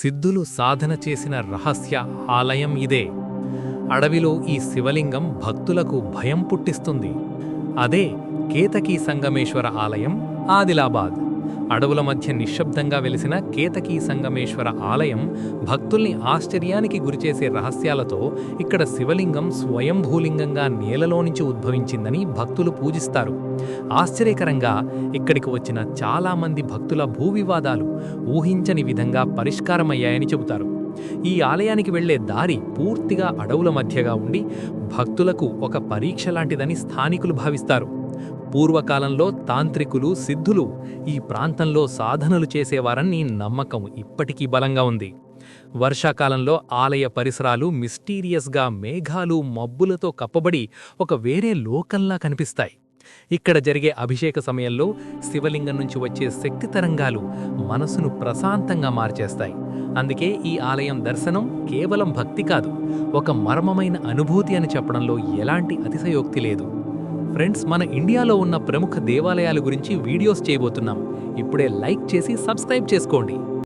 సిద్ధులు సాధన చేసిన రహస్య ఆలయం ఇదే. అడవిలో ఈ శివలింగం భక్తులకు భయం పుట్టిస్తుంది. అదే కేతకీ సంగమేశ్వర ఆలయం ఆదిలాబాద్. అడవుల మధ్య నిశ్శబ్దంగా వెలిసిన కేతకీ సంగమేశ్వర ఆలయం భక్తుల్ని ఆశ్చర్యానికి గురిచేసే రహస్యాలతో ఇక్కడ శివలింగం స్వయంభూలింగంగా నేలలో నుంచి ఉద్భవించిందని భక్తులు పూజిస్తారు. ఆశ్చర్యకరంగా ఇక్కడికి వచ్చిన చాలామంది భక్తుల భూ వివాదాలు ఊహించని విధంగా పరిష్కారమయ్యాయని చెబుతారు. ఈ ఆలయానికి వెళ్ళే దారి పూర్తిగా అడవుల మధ్యగా ఉండి భక్తులకు ఒక పరీక్ష లాంటిదని స్థానికులు భావిస్తారు. పూర్వకాలంలో తాంత్రికులు సిద్ధులు ఈ ప్రాంతంలో సాధనలు చేసేవారని నమ్మకం ఇప్పటికీ బలంగా ఉంది. వర్షాకాలంలో ఆలయ పరిసరాలు మిస్టీరియస్గా మేఘాలు మబ్బులతో కప్పబడి ఒక వేరే లోకంలా కనిపిస్తాయి. ఇక్కడ జరిగే అభిషేక సమయంలో శివలింగం నుంచి వచ్చే శక్తి తరంగాలు మనసును ప్రశాంతంగా మార్చేస్తాయి. అందుకే ఈ ఆలయం దర్శనం కేవలం భక్తి కాదు ఒక మర్మమైన అనుభూతి అని చెప్పడంలో ఎలాంటి అతిశయోక్తి లేదు. ఫ్రెండ్స్ మన ఇండియాలో ఉన్న ప్రముఖ దేవాలయాల గురించి వీడియోస్ చేయబోతున్నాం. ఇప్పుడే లైక్ చేసి సబ్స్క్రైబ్ చేసుకోండి.